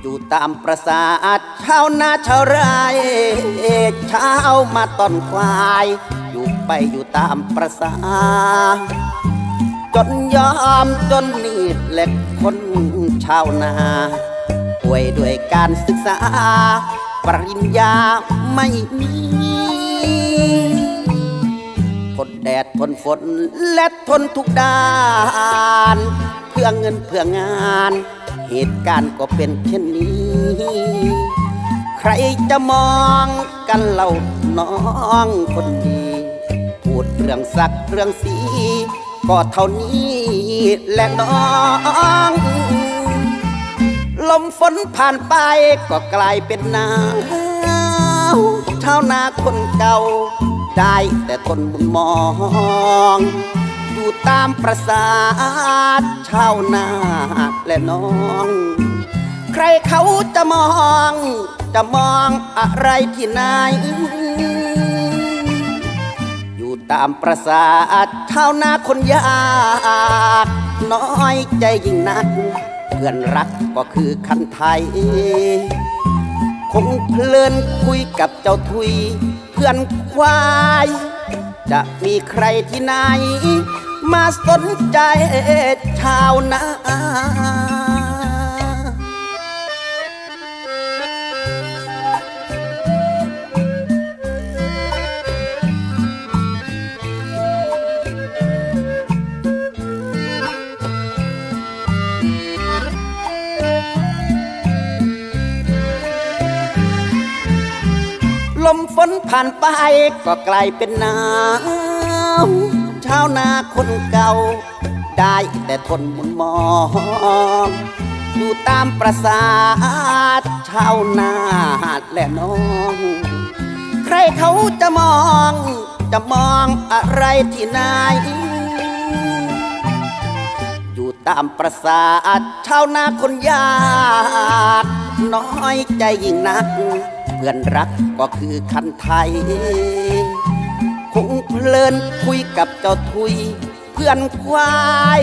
อยู่ตามประสาทชาวนาชาวไร่เช้ามาต้อนควาย อยู่ไปอยู่ตามประสาจนยอมจนนี่ แหละคนชาวนาป่วยด้วยการศึกษา ปริญญาไม่มีทนแดดทนฝนและทนทุกด้าน เพื่อเงินเพื่องาน เหตุการณ์ก็เป็นเช่นนี้ ใครจะมองกันเล่าน้องคนดี พูดเรื่องสักเรื่องสี ก็เท่านี้ และน้อง ลมฝนผ่านไปก็กลายเป็นหนาวชาวนาคนเก่า ได้แต่ทนบุญมอง อยู่ตามประสาทชาวนาและน้อง ใครเขาจะมอง จะมองอะไรที่ไหนอยู่ตามประสาทชาวนาคนยาก อยใจยิ่งนัก เพื่อนรักก็คือคันไทย คงเพลินคุยกับเจ้าทุย เพื่อนควาย จะมีใครที่ไหน มาสนใจชาวนา มฝนผ่านไปก็กลายเป็นหนาวชาวนาคนเก่า ได้แต่ทนมุนมอง อยู่ตามประสาทชาวนาและน้อง ใครเขาจะมอง จะมองอะไรที่ไหนอยู่ตามประสาทชาวนาคนยากน้อยใจยิ่งนัก พื่อนรักก็คือคันไทย คงเพลินคุยกับเจ้าทุย เพื่อนควาย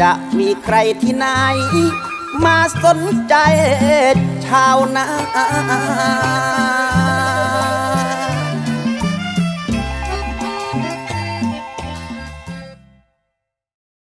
จะมีใครที่ไหน มาสนใจชาวนา